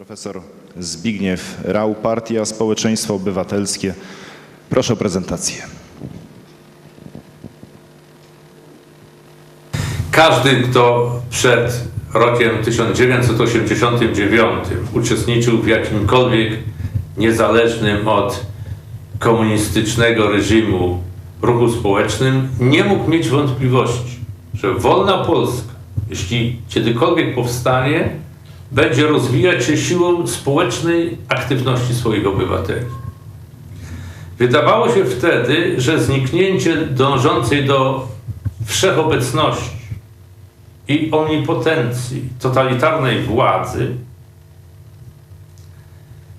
Profesor Zbigniew Rał, Partia Społeczeństwo Obywatelskie. Proszę o prezentację. Każdy, kto przed rokiem 1989 uczestniczył w jakimkolwiek niezależnym od komunistycznego reżimu ruchu społecznym, nie mógł mieć wątpliwości, że wolna Polska, jeśli kiedykolwiek powstanie, będzie rozwijać się siłą społecznej aktywności swoich obywateli. Wydawało się wtedy, że zniknięcie dążącej do wszechobecności i omnipotencji totalitarnej władzy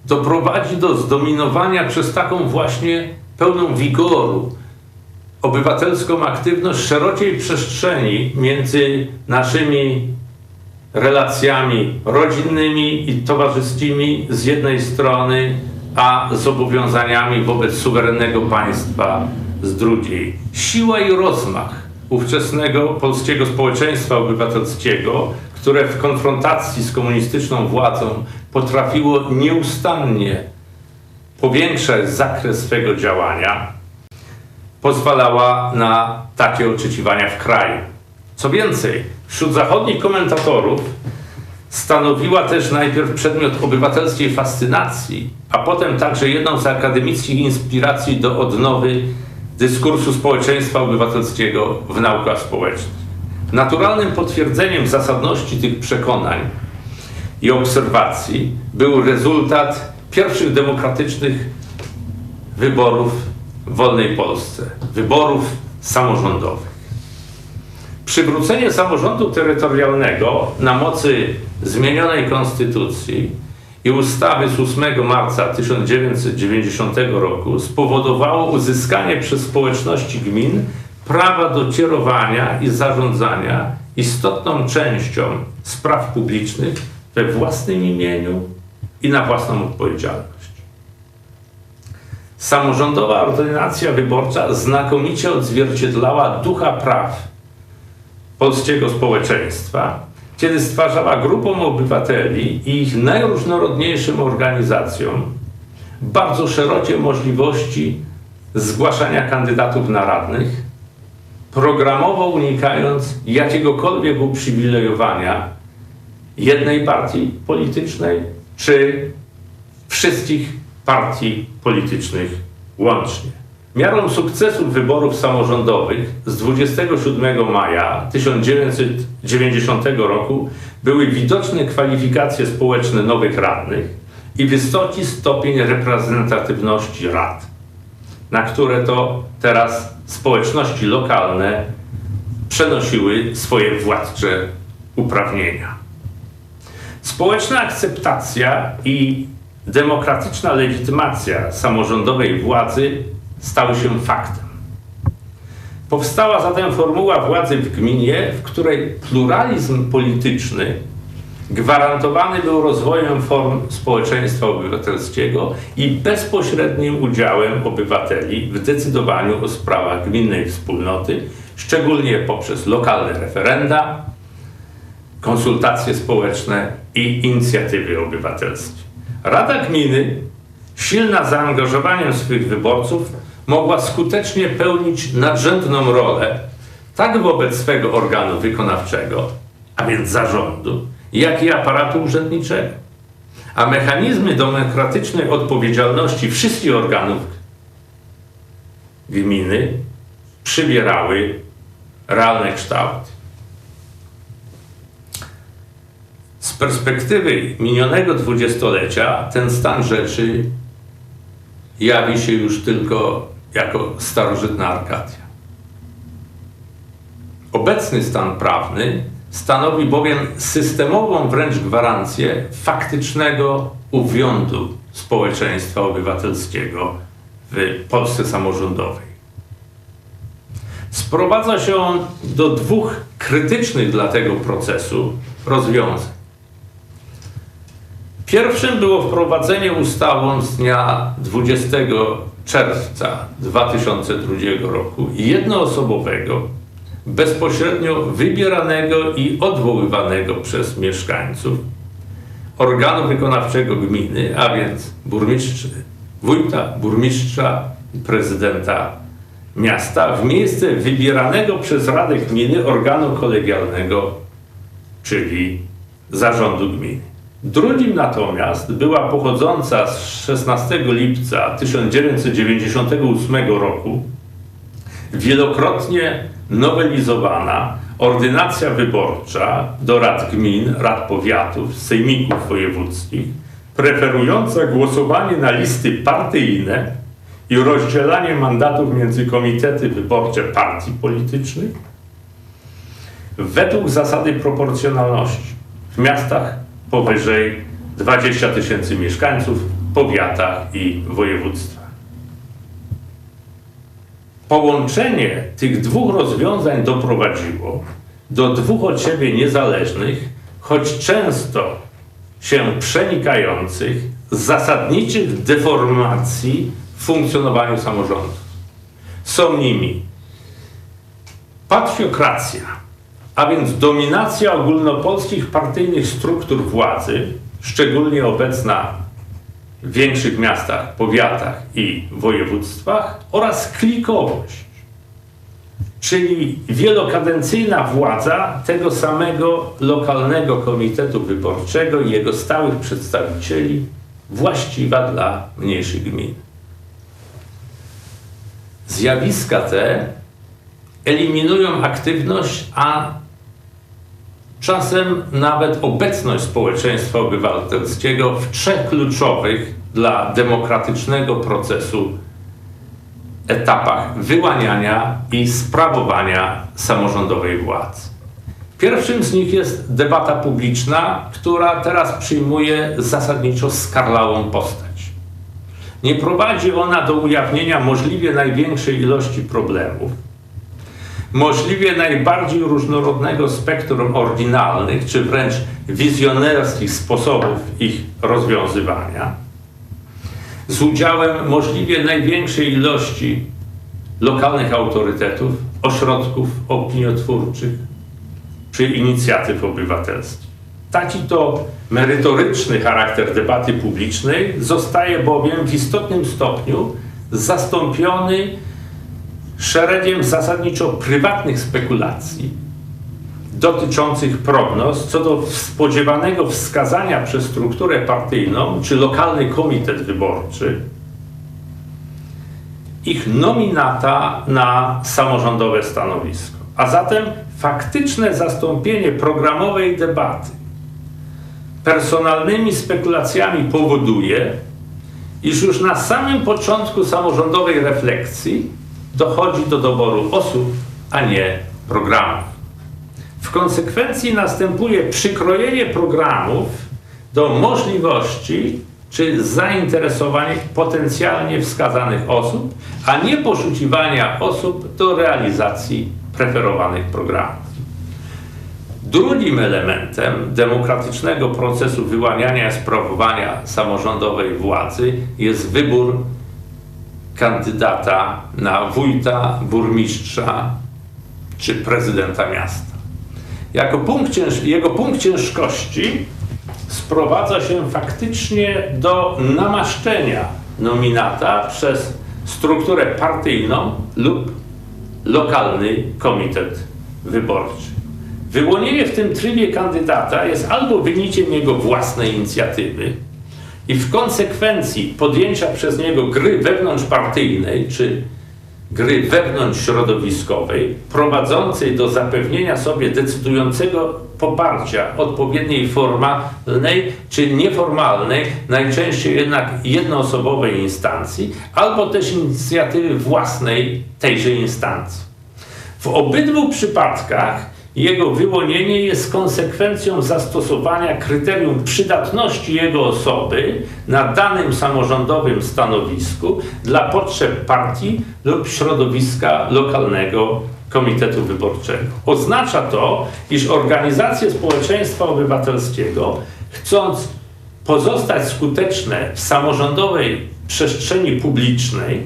doprowadzi do zdominowania przez taką właśnie pełną wigoru obywatelską aktywność szerokiej przestrzeni między naszymi relacjami rodzinnymi i towarzyskimi z jednej strony, a zobowiązaniami wobec suwerennego państwa z drugiej. Siła i rozmach ówczesnego polskiego społeczeństwa obywatelskiego, które w konfrontacji z komunistyczną władzą potrafiło nieustannie powiększać zakres swego działania, pozwalała na takie oczekiwania w kraju. Co więcej, wśród zachodnich komentatorów stanowiła też najpierw przedmiot obywatelskiej fascynacji, a potem także jedną z akademickich inspiracji do odnowy dyskursu społeczeństwa obywatelskiego w naukach społecznych. Naturalnym potwierdzeniem zasadności tych przekonań i obserwacji był rezultat pierwszych demokratycznych wyborów w wolnej Polsce, wyborów samorządowych. Przywrócenie samorządu terytorialnego na mocy zmienionej konstytucji i ustawy z 8 marca 1990 roku spowodowało uzyskanie przez społeczności gmin prawa do kierowania i zarządzania istotną częścią spraw publicznych we własnym imieniu i na własną odpowiedzialność. Samorządowa ordynacja wyborcza znakomicie odzwierciedlała ducha praw polskiego społeczeństwa, kiedy stwarzała grupom obywateli i ich najróżnorodniejszym organizacjom bardzo szerokie możliwości zgłaszania kandydatów na radnych, programowo unikając jakiegokolwiek uprzywilejowania jednej partii politycznej czy wszystkich partii politycznych łącznie. Miarą sukcesu wyborów samorządowych z 27 maja 1990 roku były widoczne kwalifikacje społeczne nowych radnych i wysoki stopień reprezentatywności rad, na które to teraz społeczności lokalne przenosiły swoje władcze uprawnienia. Społeczna akceptacja i demokratyczna legitymacja samorządowej władzy stały się faktem. Powstała zatem formuła władzy w gminie, w której pluralizm polityczny gwarantowany był rozwojem form społeczeństwa obywatelskiego i bezpośrednim udziałem obywateli w decydowaniu o sprawach gminnej wspólnoty, szczególnie poprzez lokalne referenda, konsultacje społeczne i inicjatywy obywatelskie. Rada gminy, silna zaangażowaniem swych wyborców, mogła skutecznie pełnić nadrzędną rolę tak wobec swego organu wykonawczego, a więc zarządu, jak i aparatu urzędniczego. A mechanizmy demokratycznej odpowiedzialności wszystkich organów gminy przybierały realne kształty. Z perspektywy minionego dwudziestolecia ten stan rzeczy jawi się już tylko jako starożytna Arkadia. Obecny stan prawny stanowi bowiem systemową wręcz gwarancję faktycznego uwiądu społeczeństwa obywatelskiego w Polsce samorządowej. Sprowadza się on do dwóch krytycznych dla tego procesu rozwiązań. Pierwszym było wprowadzenie ustawą z dnia 20 czerwca 2002 roku jednoosobowego, bezpośrednio wybieranego i odwoływanego przez mieszkańców organu wykonawczego gminy, a więc burmistrz, wójta, burmistrza prezydenta miasta w miejsce wybieranego przez Radę Gminy organu kolegialnego, czyli zarządu gminy. Drugim natomiast była pochodząca z 16 lipca 1998 roku wielokrotnie nowelizowana ordynacja wyborcza do rad gmin, rad powiatów, sejmików wojewódzkich, preferująca głosowanie na listy partyjne i rozdzielanie mandatów między komitety wyborcze partii politycznych. Według zasady proporcjonalności w miastach powyżej 20 tysięcy mieszkańców, powiatach i województwach. Połączenie tych dwóch rozwiązań doprowadziło do dwóch od siebie niezależnych, choć często się przenikających, zasadniczych deformacji w funkcjonowaniu samorządów. Są nimi patriokracja, a więc dominacja ogólnopolskich partyjnych struktur władzy, szczególnie obecna w większych miastach, powiatach i województwach oraz klikowość, czyli wielokadencyjna władza tego samego lokalnego komitetu wyborczego i jego stałych przedstawicieli, właściwa dla mniejszych gmin. Zjawiska te eliminują aktywność, a czasem nawet obecność społeczeństwa obywatelskiego w trzech kluczowych dla demokratycznego procesu etapach wyłaniania i sprawowania samorządowej władzy. Pierwszym z nich jest debata publiczna, która teraz przyjmuje zasadniczo skarlałą postać. Nie prowadzi ona do ujawnienia możliwie największej ilości problemów, możliwie najbardziej różnorodnego spektrum oryginalnych, czy wręcz wizjonerskich sposobów ich rozwiązywania, z udziałem możliwie największej ilości lokalnych autorytetów, ośrodków opiniotwórczych czy inicjatyw obywatelskich. Taki to merytoryczny charakter debaty publicznej zostaje bowiem w istotnym stopniu zastąpiony szeregiem zasadniczo prywatnych spekulacji dotyczących prognoz co do spodziewanego wskazania przez strukturę partyjną czy lokalny komitet wyborczy ich nominata na samorządowe stanowisko. A zatem faktyczne zastąpienie programowej debaty personalnymi spekulacjami powoduje, iż już na samym początku samorządowej refleksji dochodzi do doboru osób, a nie programów. W konsekwencji następuje przykrojenie programów do możliwości czy zainteresowań potencjalnie wskazanych osób, a nie poszukiwania osób do realizacji preferowanych programów. Drugim elementem demokratycznego procesu wyłaniania i sprawowania samorządowej władzy jest wybór kandydata na wójta, burmistrza czy prezydenta miasta. Jako punkt cięż- jego punkt ciężkości sprowadza się faktycznie do namaszczenia nominata przez strukturę partyjną lub lokalny komitet wyborczy. Wyłonienie w tym trybie kandydata jest albo wyniciem jego własnej inicjatywy i w konsekwencji podjęcia przez niego gry wewnątrzpartyjnej czy gry wewnątrzśrodowiskowej prowadzącej do zapewnienia sobie decydującego poparcia odpowiedniej formalnej czy nieformalnej, najczęściej jednak jednoosobowej instancji, albo też inicjatywy własnej tejże instancji. W obydwu przypadkach jego wyłonienie jest konsekwencją zastosowania kryterium przydatności jego osoby na danym samorządowym stanowisku dla potrzeb partii lub środowiska lokalnego komitetu wyborczego. Oznacza to, iż organizacje społeczeństwa obywatelskiego, chcąc pozostać skuteczne w samorządowej przestrzeni publicznej,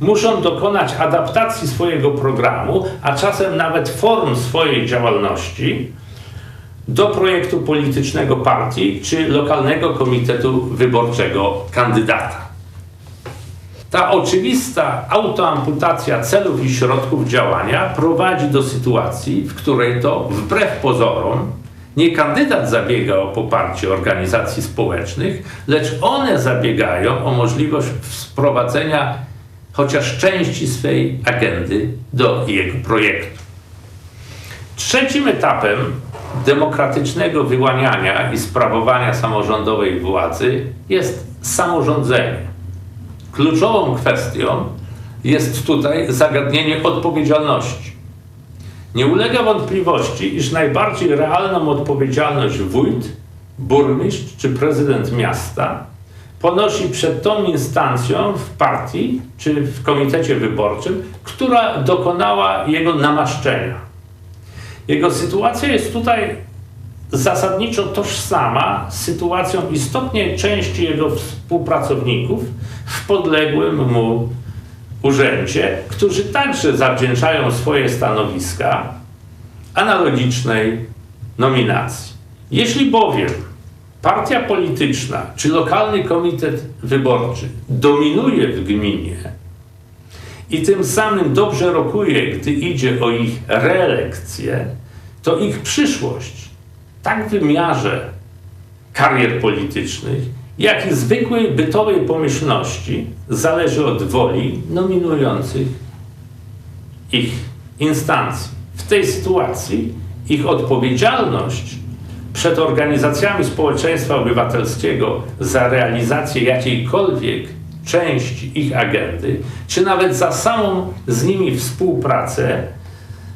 muszą dokonać adaptacji swojego programu, a czasem nawet form swojej działalności do projektu politycznego partii czy lokalnego komitetu wyborczego kandydata. Ta oczywista autoamputacja celów i środków działania prowadzi do sytuacji, w której to wbrew pozorom nie kandydat zabiega o poparcie organizacji społecznych, lecz one zabiegają o możliwość wprowadzenia chociaż części swej agendy do jego projektu. Trzecim etapem demokratycznego wyłaniania i sprawowania samorządowej władzy jest samorządzenie. Kluczową kwestią jest tutaj zagadnienie odpowiedzialności. Nie ulega wątpliwości, iż najbardziej realną odpowiedzialność wójt, burmistrz czy prezydent miasta ponosi przed tą instancją w partii czy w komitecie wyborczym, która dokonała jego namaszczenia. Jego sytuacja jest tutaj zasadniczo tożsama z sytuacją istotnej części jego współpracowników w podległym mu urzędzie, którzy także zawdzięczają swoje stanowiska analogicznej nominacji. Jeśli bowiem partia polityczna czy lokalny komitet wyborczy dominuje w gminie i tym samym dobrze rokuje, gdy idzie o ich reelekcję, to ich przyszłość, tak w wymiarze karier politycznych, jak i zwykłej bytowej pomyślności, zależy od woli nominujących ich instancji. W tej sytuacji ich odpowiedzialność przed organizacjami społeczeństwa obywatelskiego za realizację jakiejkolwiek części ich agendy, czy nawet za samą z nimi współpracę,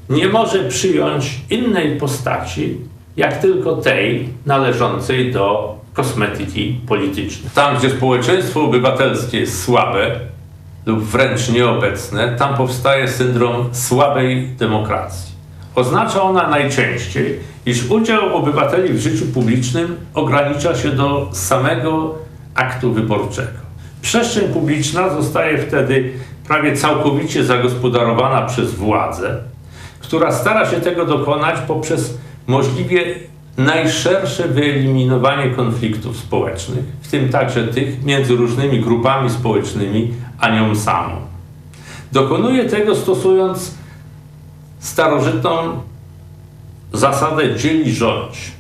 nie może przyjąć innej postaci, jak tylko tej należącej do kosmetyki politycznej. Tam, gdzie społeczeństwo obywatelskie jest słabe lub wręcz nieobecne, tam powstaje syndrom słabej demokracji. Oznacza ona najczęściej, iż udział obywateli w życiu publicznym ogranicza się do samego aktu wyborczego. Przestrzeń publiczna zostaje wtedy prawie całkowicie zagospodarowana przez władzę, która stara się tego dokonać poprzez możliwie najszersze wyeliminowanie konfliktów społecznych, w tym także tych między różnymi grupami społecznymi a nią samą. Dokonuje tego stosując starożytną zasadę dzieli rządź,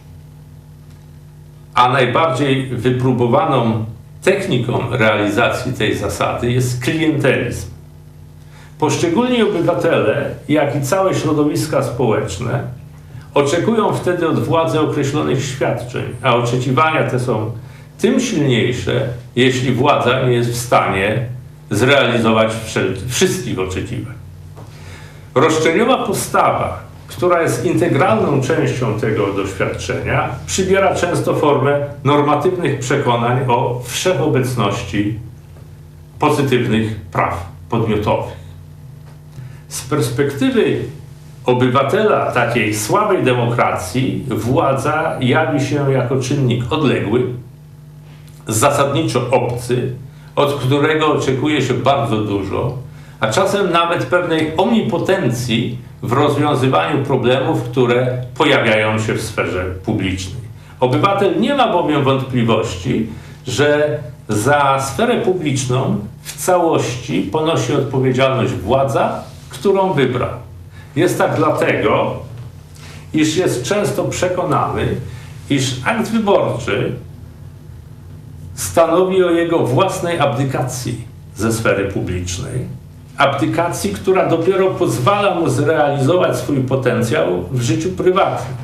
a najbardziej wypróbowaną techniką realizacji tej zasady jest klientelizm. Poszczególni obywatele, jak i całe środowiska społeczne oczekują wtedy od władzy określonych świadczeń, a oczekiwania te są tym silniejsze, jeśli władza nie jest w stanie zrealizować wszystkich oczekiwań. Roszczeniowa postawa, która jest integralną częścią tego doświadczenia, przybiera często formę normatywnych przekonań o wszechobecności pozytywnych praw podmiotowych. Z perspektywy obywatela takiej słabej demokracji władza jawi się jako czynnik odległy, zasadniczo obcy, od którego oczekuje się bardzo dużo, a czasem nawet pewnej omnipotencji w rozwiązywaniu problemów, które pojawiają się w sferze publicznej. Obywatel nie ma bowiem wątpliwości, że za sferę publiczną w całości ponosi odpowiedzialność władza, którą wybrał. Jest tak dlatego, iż jest często przekonany, iż akt wyborczy stanowi o jego własnej abdykacji ze sfery publicznej. Abdykacji, która dopiero pozwala mu zrealizować swój potencjał w życiu prywatnym,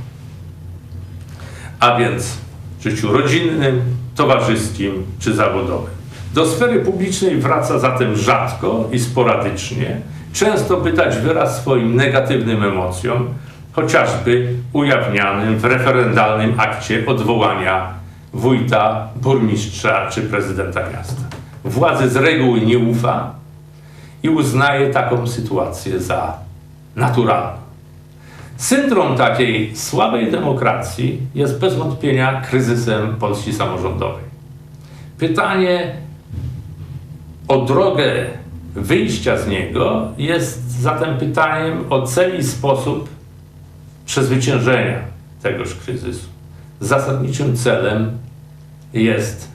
a więc w życiu rodzinnym, towarzyskim czy zawodowym. Do sfery publicznej wraca zatem rzadko i sporadycznie, często by dać wyraz swoim negatywnym emocjom, chociażby ujawnianym w referendalnym akcie odwołania wójta, burmistrza czy prezydenta miasta. Władzy z reguły nie ufa i uznaje taką sytuację za naturalną. Syndrom takiej słabej demokracji jest bez wątpienia kryzysem Polski samorządowej. Pytanie o drogę wyjścia z niego jest zatem pytaniem o cel i sposób przezwyciężenia tegoż kryzysu. Zasadniczym celem jest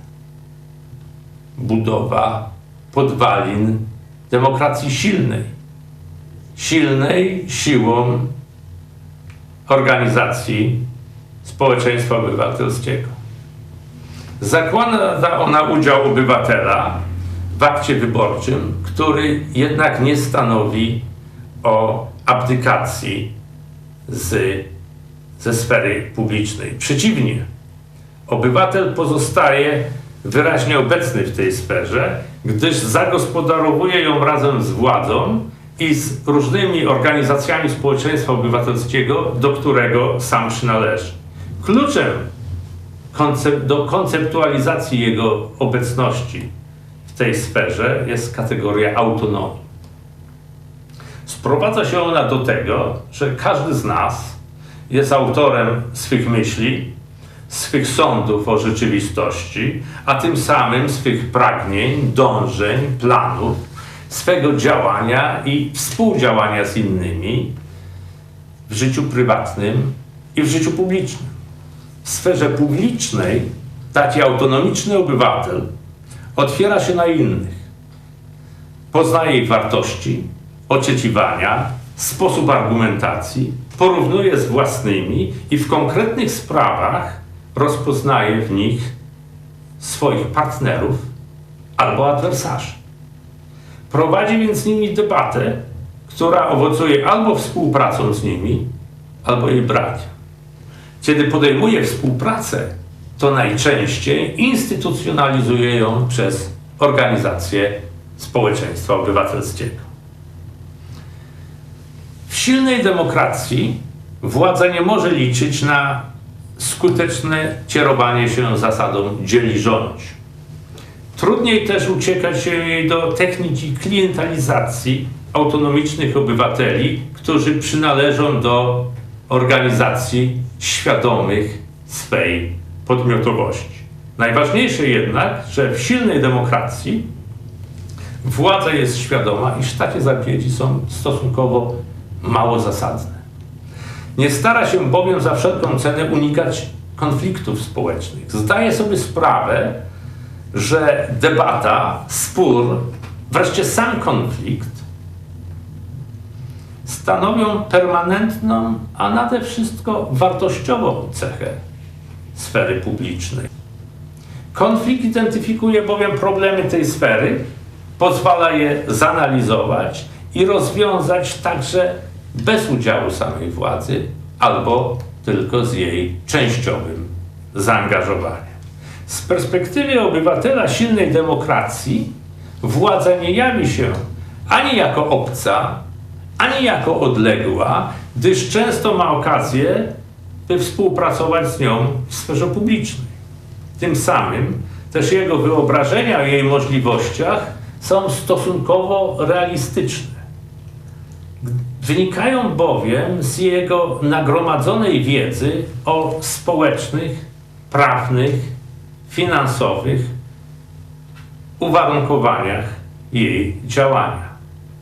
budowa podwalin demokracji silnej. Silnej siłą organizacji społeczeństwa obywatelskiego. Zakłada ona udział obywatela w akcie wyborczym, który jednak nie stanowi o abdykacji z, ze sfery publicznej. Przeciwnie, obywatel pozostaje wyraźnie obecny w tej sferze, gdyż zagospodarowuje ją razem z władzą i z różnymi organizacjami społeczeństwa obywatelskiego, do którego sam przynależy. Kluczem do konceptualizacji jego obecności w tej sferze jest kategoria autonomii. Sprowadza się ona do tego, że każdy z nas jest autorem swych myśli, swych sądów o rzeczywistości, a tym samym swych pragnień, dążeń, planów, swego działania i współdziałania z innymi w życiu prywatnym i w życiu publicznym. W sferze publicznej taki autonomiczny obywatel otwiera się na innych. Poznaje ich wartości, oczekiwania, sposób argumentacji, porównuje z własnymi i w konkretnych sprawach rozpoznaje w nich swoich partnerów albo adwersarzy. Prowadzi więc z nimi debatę, która owocuje albo współpracą z nimi, albo jej brakiem. Kiedy podejmuje współpracę, to najczęściej instytucjonalizuje ją przez organizację społeczeństwa obywatelskiego. W silnej demokracji władza nie może liczyć na skuteczne kierowanie się zasadą dzieli rządź. Trudniej też uciekać się jej do techniki klientalizacji autonomicznych obywateli, którzy przynależą do organizacji świadomych swej podmiotowości. Najważniejsze jednak, że w silnej demokracji władza jest świadoma, iż takie zapowiedzi są stosunkowo mało zasadne. Nie stara się bowiem za wszelką cenę unikać konfliktów społecznych. Zdaje sobie sprawę, że debata, spór, wreszcie sam konflikt stanowią permanentną, a nade wszystko wartościową cechę sfery publicznej. Konflikt identyfikuje bowiem problemy tej sfery, pozwala je zanalizować i rozwiązać także bez udziału samej władzy albo tylko z jej częściowym zaangażowaniem. Z perspektywy obywatela silnej demokracji władza nie jawi się ani jako obca, ani jako odległa, gdyż często ma okazję, by współpracować z nią w sferze publicznej. Tym samym też jego wyobrażenia o jej możliwościach są stosunkowo realistyczne. Wynikają bowiem z jego nagromadzonej wiedzy o społecznych, prawnych, finansowych uwarunkowaniach jej działania.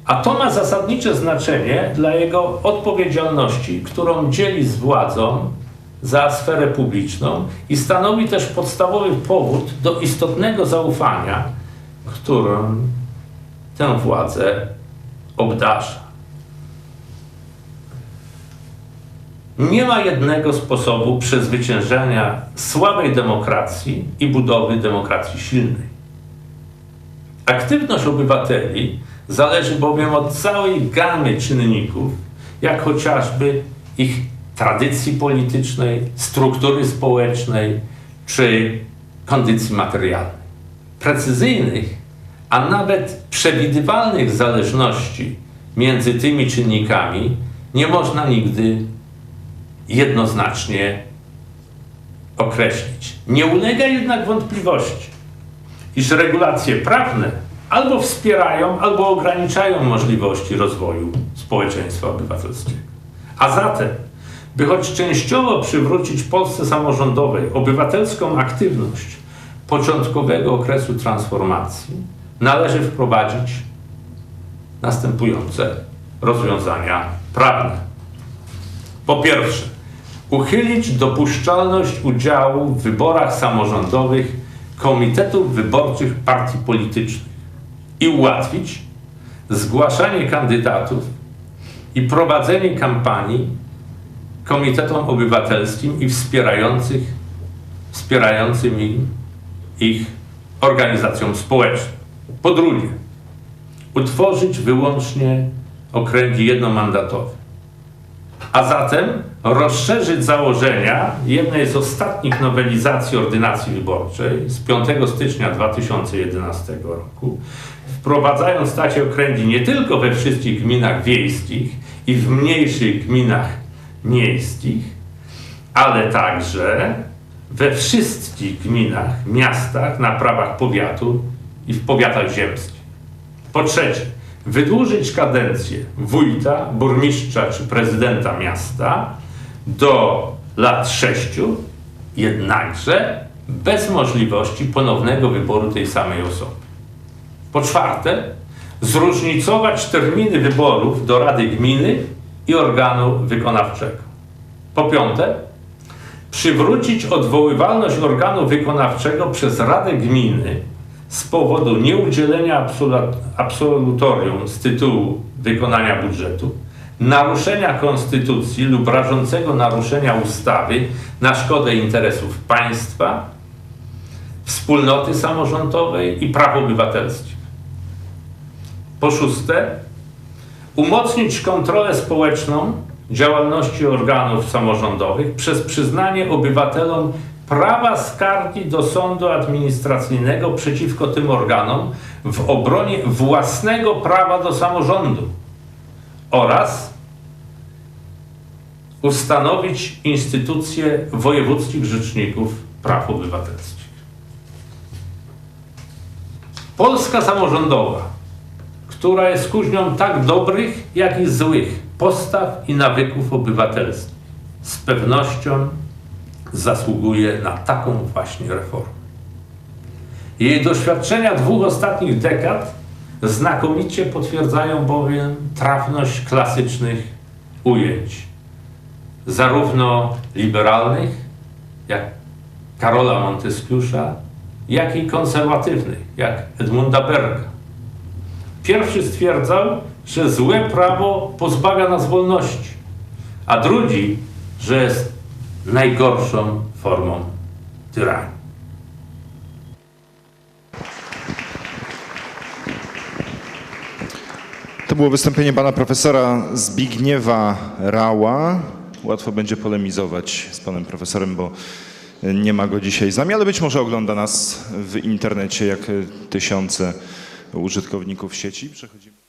A to ma zasadnicze znaczenie dla jego odpowiedzialności, którą dzieli z władzą za sferę publiczną i stanowi też podstawowy powód do istotnego zaufania, którą tę władzę obdarza. Nie ma jednego sposobu przezwyciężania słabej demokracji i budowy demokracji silnej. Aktywność obywateli zależy bowiem od całej gamy czynników, jak chociażby ich tradycji politycznej, struktury społecznej czy kondycji materialnej. Precyzyjnych, a nawet przewidywalnych zależności między tymi czynnikami nie można nigdy jednoznacznie określić. Nie ulega jednak wątpliwości, iż regulacje prawne albo wspierają, albo ograniczają możliwości rozwoju społeczeństwa obywatelskiego. A zatem, by choć częściowo przywrócić Polsce samorządowej obywatelską aktywność początkowego okresu transformacji, należy wprowadzić następujące rozwiązania prawne. Po pierwsze, uchylić dopuszczalność udziału w wyborach samorządowych komitetów wyborczych partii politycznych i ułatwić zgłaszanie kandydatów i prowadzenie kampanii komitetom obywatelskim i wspierających, wspierającym ich organizacjom społecznym. Po drugie, utworzyć wyłącznie okręgi jednomandatowe, a zatem rozszerzyć założenia jednej z ostatnich nowelizacji ordynacji wyborczej z 5 stycznia 2011 roku, wprowadzając takie okręgi nie tylko we wszystkich gminach wiejskich i w mniejszych gminach miejskich, ale także we wszystkich gminach, miastach na prawach powiatu i w powiatach ziemskich. Po trzecie, wydłużyć kadencję wójta, burmistrza czy prezydenta miasta do lat sześciu, jednakże bez możliwości ponownego wyboru tej samej osoby. Po czwarte, zróżnicować terminy wyborów do Rady Gminy i organu wykonawczego. Po piąte, przywrócić odwoływalność organu wykonawczego przez Radę Gminy z powodu nieudzielenia absolut- absolutorium z tytułu wykonania budżetu, naruszenia konstytucji lub rażącego naruszenia ustawy na szkodę interesów państwa, wspólnoty samorządowej i praw obywatelskich. Po szóste, umocnić kontrolę społeczną działalności organów samorządowych przez przyznanie obywatelom prawa skargi do sądu administracyjnego przeciwko tym organom w obronie własnego prawa do samorządu oraz ustanowić instytucję wojewódzkich rzeczników praw obywatelskich. Polska samorządowa która jest kuźnią tak dobrych, jak i złych postaw i nawyków obywatelskich, z pewnością zasługuje na taką właśnie reformę. Jej doświadczenia dwóch ostatnich dekad znakomicie potwierdzają bowiem trafność klasycznych ujęć, zarówno liberalnych, jak Karola Monteskiusza, jak i konserwatywnych, jak Edmunda Berga. Pierwszy stwierdzał, że złe prawo pozbawia nas wolności, a drugi, że najgorszą formą tyranii. To było wystąpienie pana profesora Zbigniewa Rała. Łatwo będzie polemizować z panem profesorem, bo nie ma go dzisiaj z nami, ale być może ogląda nas w internecie jak tysiące użytkowników sieci. Przechodzimy.